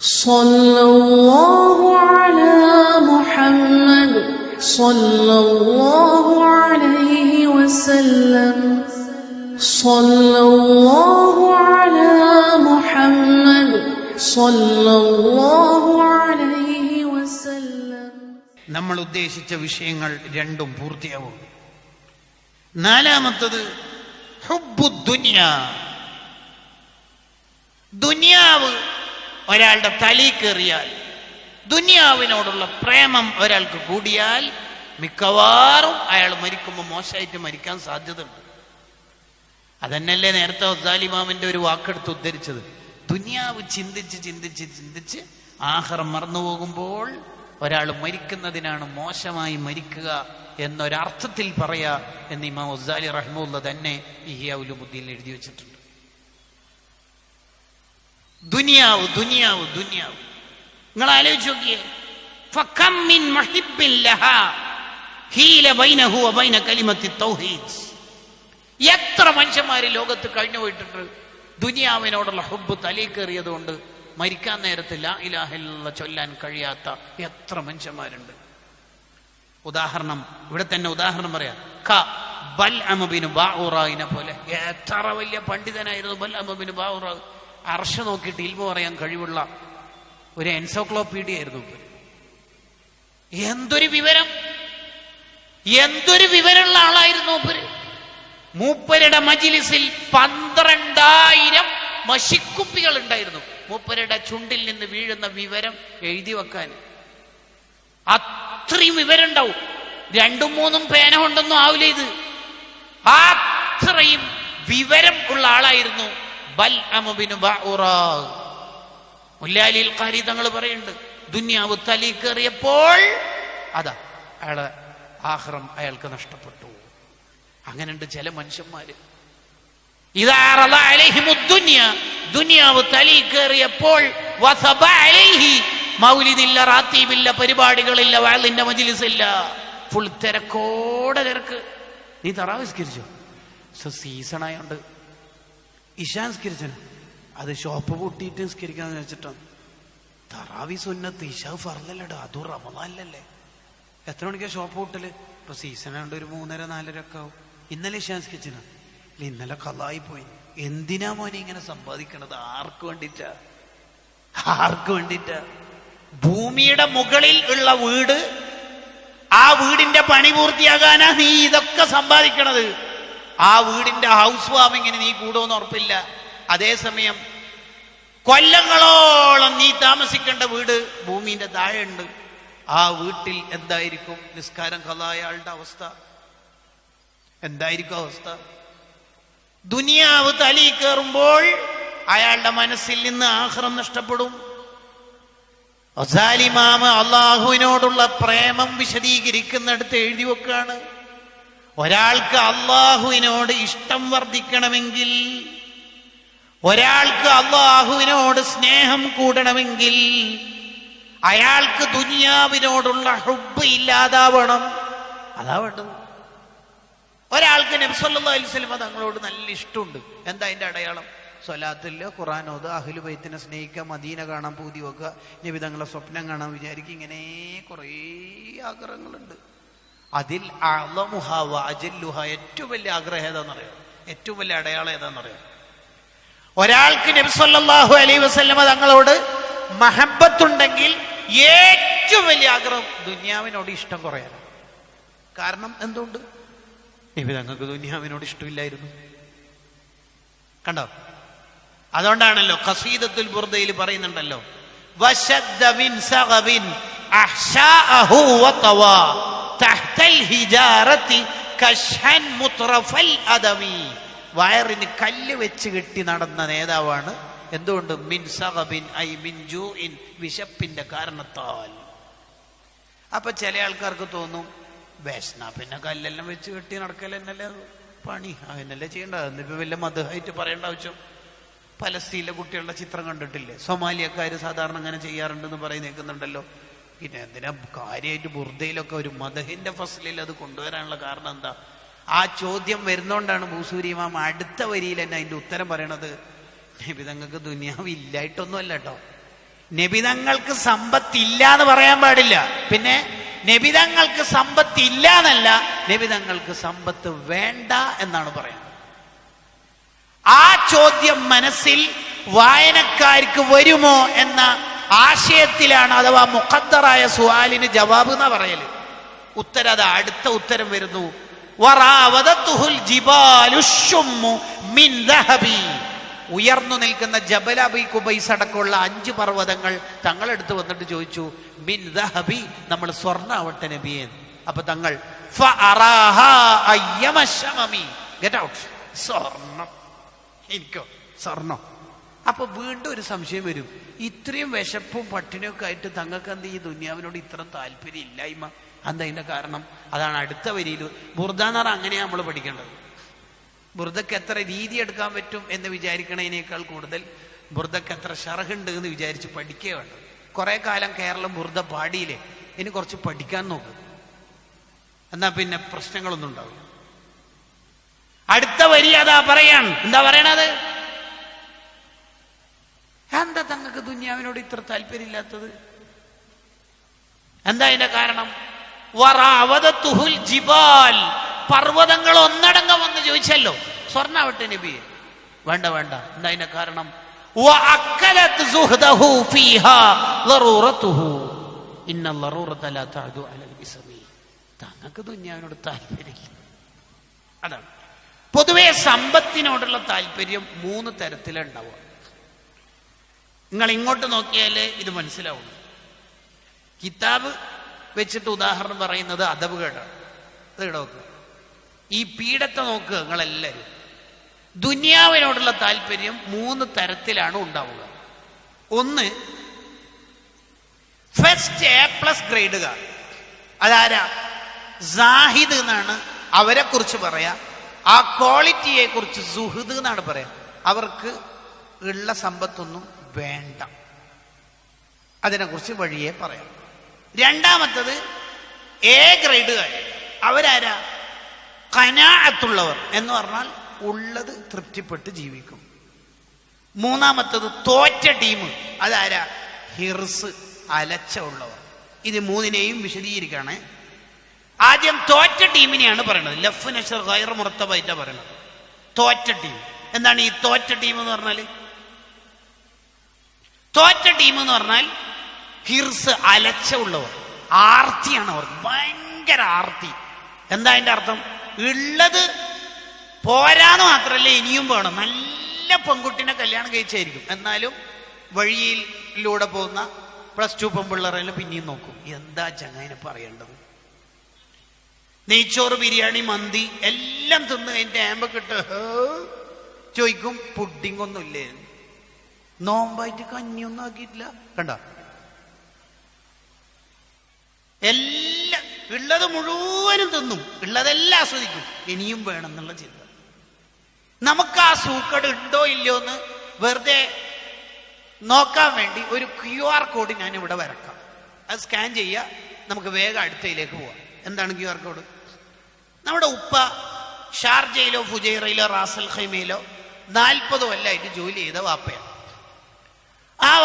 صلى الله على محمد صلى الله عليه وسلم صلى الله على محمد صلى الله عليه وسلم നമ്മൾ ഉദ്ദേശിച്ച വിഷയങ്ങൾ രണ്ടും പൂർത്തിയാവും നാലാമത്തത് ഹുബ്ബു ദുനിയ ദുനിയാവ് ഒരാളുടെ തലി കയറിയാൽ ദുനിയാവിനോടുള്ള പ്രേമം ഒരാൾക്ക് കൂടിയാൽ മിക്കവാറും അയാൾ മരിക്കുമ്പോൾ മോശമായിട്ട് മരിക്കാൻ സാധ്യതയുണ്ട്. അതന്നല്ലേ നേരത്തെ ഒസാലിമാമിന്റെ ഒരു വാക്കെടുത്ത് ഉദ്ധരിച്ചത്? ദുനിയാവ് ചിന്തിച്ച് ചിന്തിച്ച് ചിന്തിച്ച് ആഹാരം മറന്നു പോകുമ്പോൾ ഒരാൾ മരിക്കുന്നതിനാണ് മോശമായി മരിക്കുക എന്നൊരർത്ഥത്തിൽ പറയാ എന്ന് ഇമാം ഒസാലി റഹ്മുള്ള തന്നെ ഇഹിയാവുലുമുദ്ദീൻ എഴുതി വെച്ചിട്ടുണ്ട്. ദുനിയാവ് ദുനിയാവ് ദുനിയാവ്. നിങ്ങൾ ആലോചിച്ച് നോക്കിയേ എത്ര മനുഷ്യന്മാര് ലോകത്ത് കഴിഞ്ഞു പോയിട്ടുണ്ട്. ദുനിയാവിനോടുള്ള ഹുബ് തലീക്കേറിയത് കൊണ്ട് മരിക്കാൻ നേരത്ത് ലാ ചൊല്ലാൻ കഴിയാത്ത എത്ര മനുഷ്യന്മാരുണ്ട്. ഉദാഹരണം ഇവിടെ തന്നെ ഉദാഹരണം പറയാം. ക ബൽ അമബിന് ബാഉറായിനെ പോലെ. എത്ര വലിയ പണ്ഡിതനായിരുന്നു ബൽ അമബിന് ബാഉറ അർഷ നോക്കിയിട്ട് ഇൽമ പറയാൻ കഴിവുള്ള ഒരു എൻസൈക്ലോപ്പീഡിയ ആയിരുന്നു. എന്തൊരു വിവരം? എന്തൊരു വിവരമുള്ള ആളായിരുന്നു മൂപ്പര് മൂപ്പരുടെ മജിലിസിൽ പന്ത്രണ്ടായിരം മഷിക്കുപ്പികൾ ഉണ്ടായിരുന്നു. മൂപ്പരുടെ ചുണ്ടിൽ നിന്ന് വീഴുന്ന വിവരം എഴുതി വെക്കാൻ. അത്രയും വിവരം ഉണ്ടാവും രണ്ടും മൂന്നും പേന കൊണ്ടൊന്നും ആവില്ല ഇത്. അത്രയും വിവരം ഉള്ള ആളായിരുന്നു മുല്ലാലിൽ കാരി തങ്ങൾ പറയുന്നുണ്ട് ദുന്യാവ് തലി കയറിയപ്പോൾ അതാ അയാളെ ആഹ്റം അയാൾക്ക് നഷ്ടപ്പെട്ടു. അങ്ങനെയുണ്ട് ചില മനുഷ്യന്മാര്. ദുനിയാവ് തലി കയറിയപ്പോൾ മൗലിദില്ല റാത്തീബില്ല പരിപാടികളില്ല വയലിന്റെ മജിലിസില്ല. ഫുൾ തിരക്കോടെ തിരക്ക്. നീ തറാവിസ്കരിച്ചോ? സീസൺ ആയോണ്ട് ഇഷാൻസ്കരിച്ചു അത് ഷോപ്പ് പൊട്ടിയിട്ട് സ്കരിക്കാന്ന് വെച്ചിട്ടാണ് തറാവി സുന്നത്ത് ഇഷ ഫർലല്ലടോ അതും റമദാനല്ലേ എത്ര മണിക്കാ ഷോപ്പ് പൊട്ടൽ? ഇപ്പൊ സീസൺ ഉണ്ട് ഒരു മൂന്നര നാലര ഒക്കെ ആവും. ഇന്നലെ ഇഷാൻസ്കരിച്ചിന അല്ല ഇന്നലെ കലായി പോയി എന്തിനാ മോനെ ഇങ്ങനെ സമ്പാദിക്കണത്? ആർക്ക് വേണ്ടിട്ടാ ആർക്ക് വേണ്ടിട്ടാ ഭൂമിയുടെ മുകളിൽ ഉള്ള വീട് ആ വീടിന്റെ പണി പൂർത്തിയാകാനാ നീ ഇതൊക്കെ സമ്പാദിക്കണത്. ആ വീടിന്റെ ഹൗസ് വാമിങ്ങിന് നീ കൂടുമെന്ന് ഉറപ്പില്ല. അതേസമയം കൊല്ലങ്ങളോളം നീ താമസിക്കേണ്ട വീട് ഭൂമിന്റെ താഴെയുണ്ട്. ആ വീട്ടിൽ എന്തായിരിക്കും? നിസ്കാരം കഥായ ആളുടെ അവസ്ഥ. എന്തായിരിക്കും അവസ്ഥ? ദുനിയാവ് തലി കയറുമ്പോൾ അയാളുടെ മനസ്സിൽ നിന്ന് ആഹ്റം നഷ്ടപ്പെടും. അസാലിമാമ അള്ളാഹുവിനോടുള്ള പ്രേമം വിശദീകരിക്കുന്നിടത്ത് എഴുതി വെക്കാണ് ഒരാൾക്ക് അള്ളാഹുവിനോട് ഇഷ്ടം വർദ്ധിക്കണമെങ്കിൽ ഒരാൾക്ക് അള്ളാഹുവിനോട് സ്നേഹം കൂടണമെങ്കിൽ അയാൾക്ക് ദുനിയാവിനോടുള്ള ഹുബ് ഇല്ലാതാവണം. അതാ വേണ്ടത്. ഒരാൾക്ക് നബ്സല്ലാ അലിസ്ലമ തങ്ങളോട് നല്ല ഇഷ്ടമുണ്ട്. എന്താ അതിന്റെ അടയാളം? സ്വലാത്തില്ല ഖുറാനോത് അഹ്ലു ബൈത്തിനെ സ്നേഹിക്കുക മദീന കാണാൻ പൂതി വെക്കുക നബി തങ്ങളെ സ്വപ്നം കാണാൻ വിചാരിക്കുക. ഇങ്ങനെ കുറേ ആഗ്രഹങ്ങളുണ്ട്. അതിൽ അളമുഹ വാജല്ലുഹ ഏറ്റവും വലിയ ആഗ്രഹം ഏതാണെന്നറിയാം ഏറ്റവും വലിയ അടയാളം ഏതാണെന്നറിയാം ഒരാൾക്ക് നബ്സല്ലാഹു അലൈ വസല്ലമ തങ്ങളോട് മഹബത്തുണ്ടെങ്കിൽ ഏറ്റവും വലിയ ആഗ്രഹം ദുന്യാവിനോട് ഇഷ്ടം കുറയാൻ കാരണം എന്തുകൊണ്ട് നബി തങ്ങൾക്ക് ദുന്യാവിനോട് ഇഷ്ടമില്ലായിരുന്നു. കണ്ടോ? അതുകൊണ്ടാണല്ലോ ഖസീദത്തുൽ ബുർദയിൽ പറയുന്നുണ്ടല്ലോ വശദ്ദ മിൻ സഗബിൻ അഹ്ശാഅഹു വതവാ വയറിന് കല്ല് വെച്ച് കെട്ടി നടന്ന നേതാവാണ്. എന്തുകൊണ്ട്? മിൻ സഹബിൻ ഐ മിൻ ജൂഇൻ. വിശപ്പിന്റെ കാരണത്താൽ. അപ്പൊ ചില ആൾക്കാർക്ക് തോന്നും വേഷന പിന്നെ കല്ലെല്ലാം വെച്ച് കെട്ടി നടക്കലെന്നല്ലേ പണി അതിനല്ലേ ചെയ്യേണ്ടത്? എന്നിപ്പോ വല്ല മധുഹായിട്ട് പറയേണ്ട ആവശ്യം. പലസ്തീനിലെ കുട്ടികളുടെ ചിത്രം കണ്ടിട്ടില്ലേ? സൊമാലിയക്കാർ സാധാരണ അങ്ങനെ ചെയ്യാറുണ്ടെന്ന് പറയും നിൽക്കുന്നുണ്ടല്ലോ പിന്നെ എന്തിനാ കാര്യമായിട്ട് ബുർദയിലൊക്കെ ഒരു മദഹിന്റെ ഫസലിൽ അത് കൊണ്ടുവരാനുള്ള കാരണം എന്താ? ആ ചോദ്യം വരുന്നോണ്ടാണ് ഭൂസൂരിമാം അടുത്ത വരിയിൽ തന്നെ അതിന്റെ ഉത്തരം പറയണത്. നബി തങ്ങൾക്ക് ദുനിയാവ് ഇല്ലായിട്ടൊന്നും അല്ല കേട്ടോ നബിതങ്ങൾക്ക് സമ്പത്തില്ല എന്ന് പറയാൻ പാടില്ല. പിന്നെ നബിതങ്ങൾക്ക് സമ്പത്തില്ല എന്നല്ല നബിതങ്ങൾക്ക് സമ്പത്ത് വേണ്ട എന്നാണ് പറയുന്നത്. ആ ചോദ്യം മനസ്സിൽ വായനക്കാർക്ക് വരുമോ എന്ന ആശയത്തിലാണ് അഥവാ മുഖദ്ദറായ സുവാലിന് ജവാബ് എന്നാ പറയൽ. ഉത്തരം അത് അടുത്ത ഉത്തരം വരുന്നു. ഉയർന്നു നിൽക്കുന്ന ജബലബി കുബൈസ് അടക്കമുള്ള അഞ്ച് പർവതങ്ങൾ തങ്ങളെടുത്ത് വന്നിട്ട് ചോദിച്ചു മിൻ ദഹബി നമ്മൾ സ്വർണാവട്ടെ നബിയെ. അപ്പൊ തങ്ങൾ. സ്വർണം. എനിക്കോ സ്വർണം. അപ്പൊ വീണ്ടും ഒരു സംശയം വരും. ഇത്രയും വിശപ്പും പട്ടിണിയൊക്കെ ആയിട്ട് തങ്ങൾക്ക് എന്ത് ഈ ദുനിയാവിനോട് ഇത്ര താല്പര്യം ഇല്ലായ്മ? എന്താ അതിന്റെ കാരണം? അതാണ് അടുത്ത വരിയിൽ ബുർദാനാർ അങ്ങനെയാ നമ്മൾ പഠിക്കേണ്ടത്. ബുർദക്ക് എത്ര രീതി എടുക്കാൻ പറ്റും എന്ന് വിചാരിക്കണതിനേക്കാൾ കൂടുതൽ ബുർദക്ക് എത്ര ഷറഹുണ്ട് എന്ന് വിചാരിച്ച് പഠിക്കുക വേണ്ട. കുറെ കാലം കേരളം ബുർദ പാടിയില്ലേ? ഇനി കുറച്ച് പഠിക്കാൻ നോക്ക്. എന്നാ പിന്നെ പ്രശ്നങ്ങളൊന്നും ഉണ്ടാവില്ല. അടുത്ത വരി അതാ പറയാണ് എന്താ പറയണത്? എന്താ തങ്ങൾക്ക് ദുന്യാവിനോട് ഇത്ര താല്പര്യമില്ലാത്തത്? എന്താ അതിന്റെ കാരണം? വറാവതത്തുഹുൽ ജിബാൽ. പർവതങ്ങൾ ഒന്നടങ്കം വന്ന് ചോദിച്ചല്ലോ. സ്വർണാവട്ടെ നബിയെ. വേണ്ട വേണ്ട. എന്താ അതിന്റെ കാരണം. തങ്ങൾക്ക് ദുന്യാവിനോട് താല്പര്യമില്ല. അതാണ്. പൊതുവെ സമ്പത്തിനോടുള്ള താല്പര്യം മൂന്ന് തരത്തിലുണ്ടാവുക. നിങ്ങൾ ഇങ്ങോട്ട് നോക്കിയാലേ ഇത് മനസ്സിലാവും. കിതാബ് വെച്ചിട്ട് ഉദാഹരണം പറയുന്നത് അദബുകേടാണ് അത് ഇവിടെ നോക്കുക ഈ പീഡത്തെ നോക്കുക നിങ്ങളെല്ലാവരും ദുനിയാവിനോടുള്ള താല്പര്യം മൂന്ന് തരത്തിലാണ് ഉണ്ടാവുക. ഒന്ന് ഫസ്റ്റ് എ പ്ലസ് ഗ്രേഡുക അതാരാ? സാഹിദ് എന്നാണ് അവരെ കുറിച്ച് പറയാ. ആ ക്വാളിറ്റിയെ കുറിച്ച് സുഹൃദ് എന്നാണ് പറയാ. അവർക്ക് ഉള്ള സമ്പത്തൊന്നും വേണ്ട. അതിനെക്കുറിച്ച് വഴിയെ പറയാം. രണ്ടാമത്തത് എ ഗ്രേഡുകാർ അവരാരാ? കനാഅത്തുള്ളവർ. എന്ന് പറഞ്ഞാൽ ഉള്ളത് തൃപ്തിപ്പെട്ട് ജീവിക്കും. മൂന്നാമത്തത് തോറ്റ ടീം. അതാരാ? ഹിർസ് അലച്ച ഉള്ളവർ. ഇത് മൂന്നിനെയും വിശദീകരിക്കുകയാണ്. ആദ്യം തോറ്റ ടീമിനെയാണ് പറയുന്നത് ലഫ് നഷർ ഗൈർ മുറത്തബൈറ്റ പറയുന്നത് തോറ്റ ടീം. എന്താണ് ഈ തോറ്റ ടീം എന്ന് പറഞ്ഞാൽ? തോറ്റ ടീം എന്ന് പറഞ്ഞാൽ ഹിർസ് അലച്ച ഉള്ളവർ. ആർത്തിയാണ് അവർ. ഭയങ്കര ആർത്തി. എന്താ അതിന്റെ അർത്ഥം? ഉള്ളത് പോരാന്ന് മാത്രല്ല ഇനിയും വേണം. നല്ല പെൺകുട്ടിനെ കല്യാണം കഴിച്ചായിരിക്കും. എന്നാലും വഴിയിലൂടെ പോകുന്ന പ്ലസ് ടു പെൺപിള്ളേരെല്ലാം പിന്നെയും നോക്കും. എന്താ ചങ്ങായിനെ പറയേണ്ടത്? നെയ്ച്ചോറ് ബിരിയാണി മന്തി എല്ലാം തിന്ന് അതിന്റെ ഇട്ട് ചോദിക്കും പുഡിംഗ് ഒന്നും ഇല്ലേ നോമ്പായിട്ട് കഞ്ഞിയൊന്നും ആക്കിയിട്ടില്ല. കണ്ട? എല്ലാം ഉള്ളത് മുഴുവനും തിന്നും. ഉള്ളതെല്ലാം ആസ്വദിക്കും. ഇനിയും വേണമെന്നുള്ള ചിന്ത. നമുക്ക് ആ സൂക്കട് ഉണ്ടോ ഇല്ലയോ എന്ന് വെറുതെ നോക്കാൻ വേണ്ടി ഒരു ക്യു ആർ കോഡ് ഞാൻ ഇവിടെ വരക്കാം. അത് സ്കാൻ ചെയ്യുക. നമുക്ക് വേഗം അടുത്തയിലേക്ക് പോവാം. എന്താണ് ക്യു ആർ കോഡ്? നമ്മുടെ ഉപ്പ ഷാർജയിലോ ഫുജൈറയിലോ റാസൽ ഖൈമയിലോ നാൽപ്പത് കൊല്ലമായിട്ട് ജോലി ചെയ്ത വാപ്പയാണ്.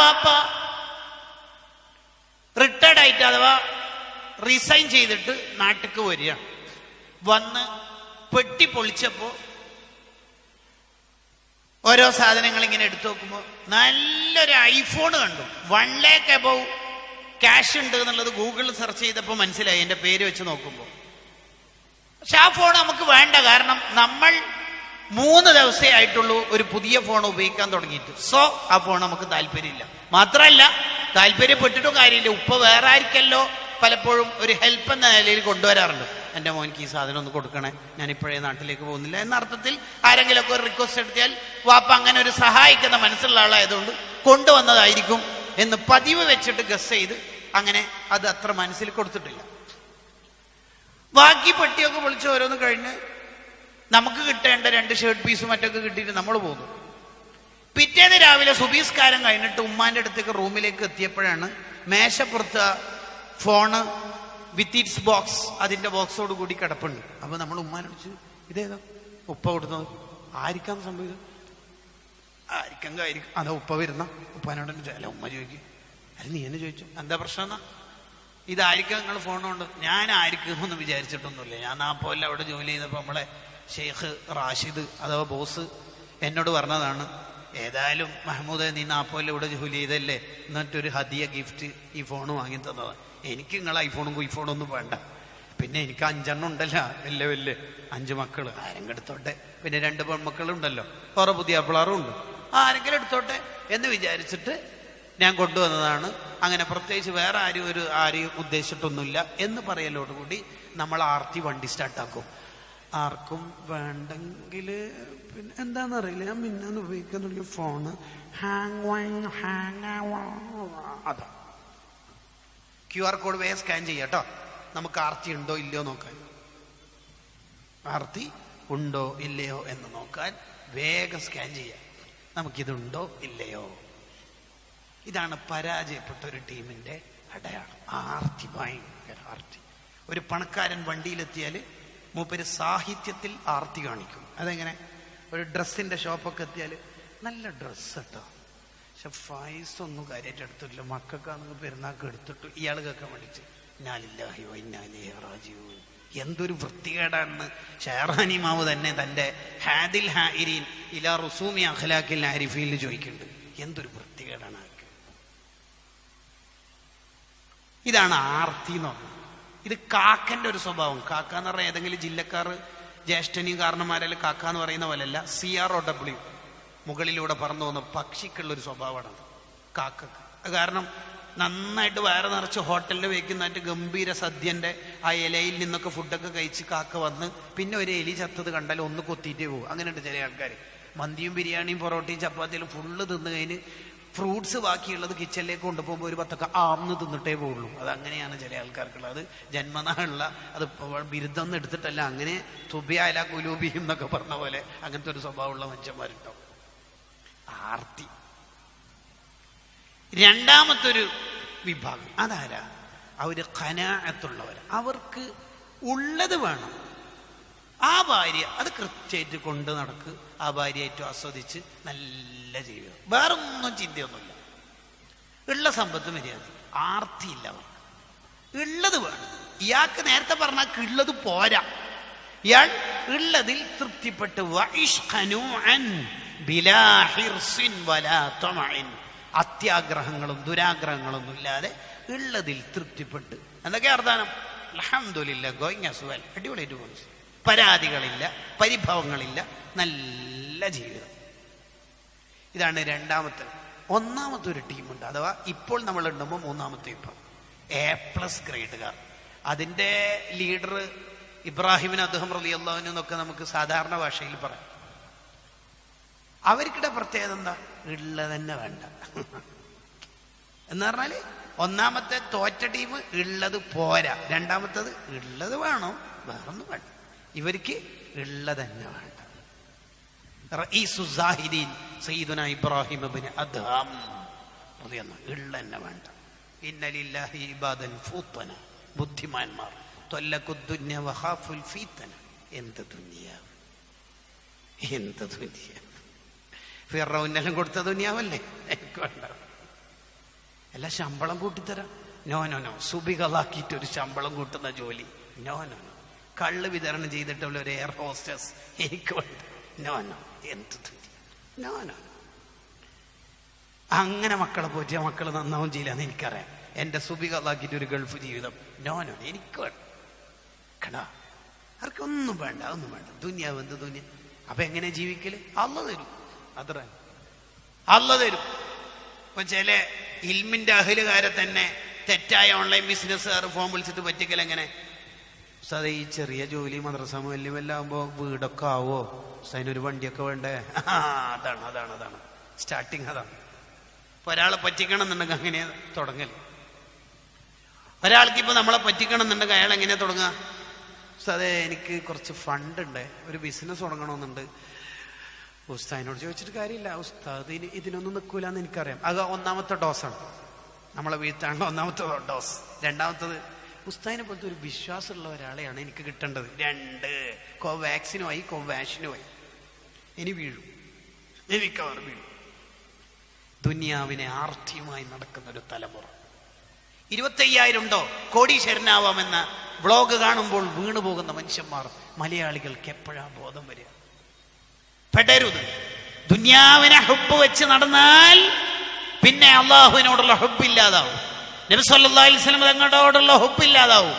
വാപ്പ റിട്ടയർഡ് ആയിട്ട് അഥവാ റിസൈൻ ചെയ്തിട്ട് നാട്ടിക്ക് വരിക. വന്ന് പെട്ടി പൊളിച്ചപ്പോ ഓരോ സാധനങ്ങൾ ഇങ്ങനെ എടുത്തു നോക്കുമ്പോൾ നല്ലൊരു ഐഫോൺ കണ്ടു. വൺ ലേക്ക് അബവ് ക്യാഷ് ഉണ്ട് എന്നുള്ളത് ഗൂഗിളിൽ സെർച്ച് ചെയ്തപ്പോൾ മനസ്സിലായി. എന്റെ പേര് വെച്ച് നോക്കുമ്പോൾ പക്ഷെ ആ ഫോൺ നമുക്ക് വേണ്ട. കാരണം നമ്മൾ മൂന്ന് ദിവസമേ ആയിട്ടുള്ളൂ ഒരു പുതിയ ഫോൺ ഉപയോഗിക്കാൻ തുടങ്ങിയിട്ട്. സോ ആ ഫോൺ നമുക്ക് താല്പര്യമില്ല. മാത്രമല്ല താല്പര്യപ്പെട്ടിട്ടും കാര്യമില്ല. ഉപ്പ വേറെ ആയിരിക്കല്ലോ പലപ്പോഴും ഒരു ഹെൽപ്പ് എന്ന നിലയിൽ കൊണ്ടുവരാറുണ്ട്. എന്റെ മോനിക്ക് ഈ സാധനം ഒന്ന് കൊടുക്കണേ. ഞാൻ ഇപ്പോഴേ നാട്ടിലേക്ക് പോകുന്നില്ല. എന്ന അർത്ഥത്തിൽ ആരെങ്കിലുമൊക്കെ ഒരു റിക്വസ്റ്റ് എടുത്താൽ വാപ്പ അങ്ങനെ ഒരു സഹായിക്കുന്ന മനസ്സുള്ള ആളായതുകൊണ്ട് കൊണ്ടുവന്നതായിരിക്കും എന്ന് പതിവ് വെച്ചിട്ട് ഗസ് ചെയ്ത് അങ്ങനെ അത് അത്ര മനസ്സിൽ കൊടുത്തിട്ടില്ല. ബാക്കി പെട്ടിയൊക്കെ വിളിച്ച് ഓരോന്ന് കഴിഞ്ഞ് നമുക്ക് കിട്ടേണ്ട രണ്ട് ഷർട്ട് പീസും മറ്റൊക്കെ കിട്ടിയിട്ട് നമ്മൾ പോകുന്നു പിറ്റേന്ന് രാവിലെ സുബീസ്കാരം കഴിഞ്ഞിട്ട് ഉമ്മാന്റെ അടുത്തേക്ക് റൂമിലേക്ക് എത്തിയപ്പോഴാണ് മേശപ്പുറത്ത് ഫോണ് വിത്ത് ഇറ്റ്സ് ബോക്സ് അതിന്റെ ബോക്സോട് കൂടി കിടപ്പുണ്ട്. അപ്പൊ നമ്മൾ ഉമ്മാനെ വിളിച്ച് ഇതേതാ? ഉപ്പ കൊടുത്തത് ആയിരിക്കാം സംഭവിച്ചത്? ആയിരിക്കെങ്കായിരിക്കും അതാ ഉപ്പ വരുന്ന. ഉപ്പാനോട് അല്ല ഉമ്മ ചോദിക്കും. അത് നീ എന്നെ ചോദിച്ചു? എന്താ പ്രശ്നം എന്നാ ഇതായിരിക്കും നിങ്ങൾ ഫോണുകൊണ്ട്. ഞാൻ ആയിരിക്കും എന്ന് വിചാരിച്ചിട്ടൊന്നുമില്ല. ഞാൻ നാപ്പോല്ല അവിടെ ജോലി ചെയ്തപ്പോൾ നമ്മളെ ഷെയ്ഖ് റാഷിദ് അഥവാ ബോസ് എന്നോട് പറഞ്ഞതാണ് ഏതായാലും മഹമ്മൂദ് നീ നാപ്പോലെ ഇവിടെ ജോലി ചെയ്തല്ലേ? എന്നിട്ടൊരു ഹദിയ ഗിഫ്റ്റ് ഈ ഫോൺ വാങ്ങി തന്നതാണ് എനിക്ക് നിങ്ങൾ ഐഫോണും കുയ്ഫോണും ഒന്നും വേണ്ട. പിന്നെ എനിക്ക് അഞ്ചെണ്ണം ഉണ്ടല്ലോ വലിയ വലിയ. അഞ്ച് മക്കൾ ആരെങ്കിലും എടുത്തോട്ടെ? പിന്നെ രണ്ട് പെൺമക്കളുണ്ടല്ലോ. വേറെ പുതിയ അപ്പിളാറും ഉണ്ട്. ആരെങ്കിലും എടുത്തോട്ടെ? എന്ന് വിചാരിച്ചിട്ട് ഞാൻ കൊണ്ടുവന്നതാണ്. അങ്ങനെ പ്രത്യേകിച്ച് വേറെ ആരും ഒരു ആരെയും ഉദ്ദേശിച്ചിട്ടൊന്നുമില്ല. എന്ന് പറയലോടുകൂടി നമ്മൾ ആർത്തി വണ്ടി സ്റ്റാർട്ടാക്കും ആർക്കും വേണ്ടെങ്കിൽ പിന്നെ എന്താണെന്നറിയില്ല ഞാൻ മിന്നാന്ന് ഉപയോഗിക്കാൻ തുടങ്ങിയ ഫോണ്. ഹാങ് വാങ് ഹാങ് അതാ. ക്യു ആർ കോഡ് വേ സ്കാൻ ചെയ്യാട്ടോ നമുക്ക് ആർത്തി ഉണ്ടോ ഇല്ലയോ നോക്കാൻ. ആർത്തി ഉണ്ടോ ഇല്ലയോ എന്ന് നോക്കാൻ വേഗം സ്കാൻ ചെയ്യാം. നമുക്കിതുണ്ടോ ഇല്ലയോ? ഇതാണ് പരാജയപ്പെട്ട ഒരു ടീമിന്റെ അടയാളം. ആർത്തി ഭയങ്കര ആർത്തി. ഒരു പണക്കാരൻ വണ്ടിയിലെത്തിയാൽ മൂപ്പര് സാഹിത്യത്തിൽ ആർത്തി കാണിക്കും. അതെങ്ങനെ? ഒരു ഡ്രസ്സിന്റെ ഷോപ്പൊക്കെ എത്തിയാൽ നല്ല ഡ്രസ്സ് കേട്ടോ. പക്ഷെ ഫൈസ് ഒന്നും കാര്യമായിട്ട് എടുത്തിട്ടില്ല. മക്കൾക്കാണെങ്കിൽ പെരുന്നാൾക്ക് എടുത്തിട്ടു ഇയാൾ കേൾക്കാൻ വേണ്ടിച്ച് ഞാലില്ലാഹിയോ എന്തൊരു വൃത്തികേടാണെന്ന് ഷെഹറാനി മാവ് തന്നെ തന്റെ ഹാദിൽ ഹാഇരീൻ ഇലാ റുസൂമി അഖ്ലാഖിൽ ആരിഫീൽ ചോദിക്കുന്നുണ്ട്. എന്തൊരു വൃത്തികേടാണ് ഇതാണ് ആർത്തി എന്ന് പറഞ്ഞത്. ഇത് കാക്കന്റെ ഒരു സ്വഭാവം. കാക്ക എന്ന് പറഞ്ഞാൽ ഏതെങ്കിലും ജില്ലക്കാർ ജ്യേഷ്ഠനിയും കാരണന്മാരല്ല കാക്ക എന്ന് പറയുന്ന പോലെയല്ല സി ആർ ഒ ഡബ്ല്യു മുകളിലൂടെ പറന്നു പോകുന്ന പക്ഷിക്കുള്ള ഒരു സ്വഭാവമാണ് കാക്ക കാരണം നന്നായിട്ട് വയറ് നിറച്ച് ഹോട്ടലിൽ വെക്കുന്നതായിട്ട് ഗംഭീര സദ്യന്റെ ആ ഇലയിൽ നിന്നൊക്കെ ഫുഡൊക്കെ കഴിച്ച് കാക്ക വന്ന് പിന്നെ ഒരു എലി ചത്തത് കണ്ടാൽ ഒന്ന് കൊത്തിയിട്ട് പോകും അങ്ങനെയുണ്ട് ചില ആൾക്കാർ മന്തിയും ബിരിയാണിയും പൊറോട്ടയും ചപ്പാത്തിയും ഫുള്ള് തിന്നു കഴിഞ്ഞ് ഫ്രൂട്ട്സ് ബാക്കിയുള്ളത് കിച്ചണിലേക്ക് കൊണ്ടുപോകുമ്പോൾ ഒരു പത്തൊക്കെ ആന്ന് തിന്നിട്ടേ പോകുള്ളൂ അത് അങ്ങനെയാണ് ചില ആൾക്കാർക്കുള്ളത്. അത് ജന്മനാളുള്ള അത് ബിരുദം എടുത്തിട്ടല്ല അങ്ങനെ തുബിയാല കുലൂബിയും എന്നൊക്കെ പറഞ്ഞ പോലെ അങ്ങനത്തെ ഒരു സ്വഭാവമുള്ള മനുഷ്യന്മാരുണ്ടാവും. ആർത്തി. രണ്ടാമത്തൊരു വിഭാഗം. അതാരാ? അവർ ഖനാഅത്തുള്ളവർ അവർക്ക് ഉള്ളത് വേണം. ആ ഭാര്യ അത് കൃത്യമായിട്ട് കൊണ്ട് നടക്ക്. ആ ഭാര്യ ഏറ്റവും ആസ്വദിച്ച് നല്ല ജീവിതം. വേറെ ഒന്നും ചിന്തയൊന്നുമില്ല. ഉള്ള സമ്പത്ത് മര്യാദ. ആർത്തിയില്ല അവർക്ക്. ഉള്ളത് വേണം. ഇയാൾക്ക് നേരത്തെ പറഞ്ഞാൽ ഉള്ളത് പോരാ. ഇയാൾ ഉള്ളതിൽ തൃപ്തിപ്പെട്ട് അത്യാഗ്രഹങ്ങളും ദുരാഗ്രഹങ്ങളൊന്നും ഇല്ലാതെ ഉള്ളതിൽ തൃപ്തിപ്പെട്ട്. എന്തൊക്കെയാ അർത്ഥാനം അലഹമില്ല ഗോയിങ് ആസ് വെൽ. അടിപൊളിയായിട്ട് പോകുന്നു. പരാതികളില്ല പരിഭവങ്ങളില്ല നല്ല ജീവിതം. ഇതാണ് രണ്ടാമത്തെ ഒന്നാമത്തെ ഒരു ടീമുണ്ട്. അഥവാ ഇപ്പോൾ നമ്മൾ ഉണ്ടുമ്പോൾ മൂന്നാമത്തെ ഇപ്പം എ പ്ലസ് ഗ്രേഡുകാർ. അതിന്റെ ലീഡർ ഇബ്രാഹിമിന് അദ്ദേഹം റലി എന്നൊക്കെ നമുക്ക് സാധാരണ ഭാഷയിൽ പറയാം. അവർക്കിടെ പ്രത്യേകത എന്താ? ഉള്ളത് തന്നെ വേണ്ട. എന്ന് പറഞ്ഞാൽ ഒന്നാമത്തെ തോറ്റ ടീം ഉള്ളത് പോരാ. രണ്ടാമത്തത് ഉള്ളത് വേണം വേറൊന്നും വേണ്ട. ഇവർക്ക് ഉള്ളത് തന്നെ വേണ്ട ഇബ്രാഹിം അദ്ഹാം വേണ്ട. ഇന്നലില്ലാഹി ഇബാദൻ ഫൂത്തന ബുദ്ധിമാന്മാർ. തൊല്ലക്കുദ്ദുന്യ വഹാഫുൽ കൊടുത്ത ദുനിയാവല്ലേ? അല്ല ശമ്പളം കൂട്ടിത്തരാം. No no no. സുബികളാക്കിയിട്ട് ഒരു ശമ്പളം കൂട്ടുന്ന ജോലി. No no no. കള്ള് വിതരണം ചെയ്തിട്ടുള്ള ഒരു എയർ ഹോസ്റ്റസ് എനിക്കുണ്ട് നോ നോ എന്ത് നോ നോ അങ്ങനെ മക്കളെ പോറ്റിയ മക്കൾ നന്നാവും ചെയ്യില്ലെന്ന് എനിക്കറിയാം. എന്റെ സുബികളാക്കിയിട്ട് ഒരു ഗൾഫ് ജീവിതം. നോ നോ എനിക്ക് വേണ്ട. കടാ. ആർക്കൊന്നും വേണ്ട. ഒന്നും വേണ്ട. ദുനിയാവ് എന്ത് ദുനിയ? അപ്പൊ എങ്ങനെ ജീവിക്കൽ? അല്ല തരും. അത്ര. അല്ല തരും. ഇപ്പൊ ചില ഇൽമിന്റെ അഹലുകാരെ തന്നെ തെറ്റായ ഓൺലൈൻ ബിസിനസ്സുകാർ ഫോം വിളിച്ചിട്ട് പറ്റിക്കൽ എങ്ങനെ? സതേ ഈ ചെറിയ ജോലി മദ്രസ ആകുമ്പോ വീടൊക്കെ ആവോ? അതിനൊരു വണ്ടിയൊക്കെ വേണ്ടേ? അതാണ് അതാണ് അതാണ്. സ്റ്റാർട്ടിങ് അതാണ്. ഒരാളെ പറ്റിക്കണം എന്നുണ്ടെങ്കിൽ അങ്ങനെ തുടങ്ങൽ ഒരാൾക്ക് ഇപ്പൊ നമ്മളെ പറ്റിക്കണം എന്നുണ്ടെങ്കിൽ അയാൾ എങ്ങനെയാ തുടങ്ങുക? അതെ എനിക്ക് കുറച്ച് ഫണ്ട് ഉണ്ട്. ഒരു ബിസിനസ് തുടങ്ങണമെന്നുണ്ട്. ഉസ്താദിനോട് ചോദിച്ചിട്ട് കാര്യമില്ല. ഉസ്താദ് ഇനി ഇതിനൊന്നും നിൽക്കൂലെന്ന് എനിക്കറിയാം. അത് ഒന്നാമത്തെ ഡോസാണ് നമ്മളെ വീഴ്ത്താണ്ട് ഒന്നാമത്തെ ഡോസ് രണ്ടാമത്തത് ഉസ്താദിനെ പോലത്തെ ഒരു വിശ്വാസമുള്ള ഒരാളെയാണ് എനിക്ക് കിട്ടേണ്ടത്. രണ്ട് കോവാക്സിനുമായി കോവാക്സിനുമായി. ഇനി വീഴും. എനിക്ക് അവർ വീഴും. ദുനിയാവിനെ ആർത്തിയുമായി നടക്കുന്ന ഒരു തലമുറ. ഇരുപത്തയ്യായിരം ഉണ്ടോ? കോടീശ്വരനാവാമെന്ന വ്ളോഗ് കാണുമ്പോൾ വീണു പോകുന്ന മനുഷ്യന്മാർ മലയാളികൾക്ക് എപ്പോഴാ ബോധം വരിക? പെടരുത്. ദുന്യാവിനെ ഹുബ് വെച്ച് നടന്നാൽ പിന്നെ അള്ളാഹുവിനോടുള്ള ഹുബില്ലാതാവും നബിസ്വല്ലാസ്ലം തങ്ങളോടുള്ള ഹുബില്ലാതാവും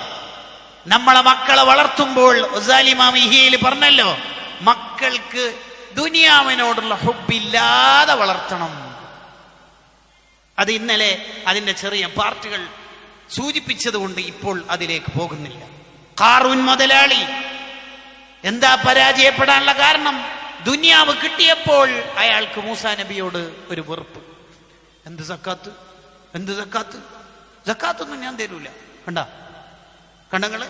നമ്മളെ മക്കളെ വളർത്തുമ്പോൾ ഇഹിയയിൽ പറഞ്ഞല്ലോ മക്കൾക്ക് ദുനിയാവിനോടുള്ള ഹുബില്ലാതെ വളർത്തണം. അത് ഇന്നലെ അതിന്റെ ചെറിയ പാർട്ടുകൾ സൂചിപ്പിച്ചതുകൊണ്ട് ഇപ്പോൾ അതിലേക്ക് പോകുന്നില്ല. കാറൂൻ മുതലാളി എന്താ പരാജയപ്പെടാനുള്ള കാരണം? ദുനിയാവ് കിട്ടിയപ്പോൾ അയാൾക്ക് മൂസാ നബിയോട് ഒരു വെറുപ്പ്. എന്ത് സക്കാത്ത്? എന്ത് സക്കാത്ത്? സക്കാത്തൊന്നും ഞാൻ തരൂല. കണ്ട? കണ്ടങ്ങൾ?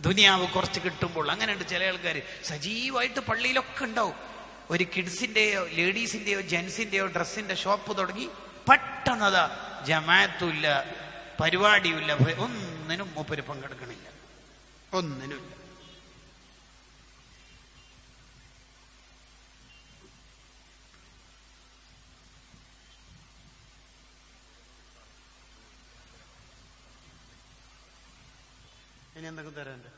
ദുനിയാവ് കുറച്ച് കിട്ടുമ്പോൾ അങ്ങനെയുണ്ട് ചില ആൾക്കാർ സജീവമായിട്ട് പള്ളിയിലൊക്കെ ഉണ്ടാവും. ഒരു കിഡ്സിന്റെയോ ലേഡീസിന്റെയോ ജെൻസിന്റെയോ ഡ്രസ്സിന്റെ ഷോപ്പ് തുടങ്ങി പെട്ടെന്നതാ ജമാത്തുമില്ല പരിപാടിയുമില്ല ഒന്നിനും മൂപ്പര് പങ്കെടുക്കണില്ല. ഒന്നിനുമില്ല. लगता रहता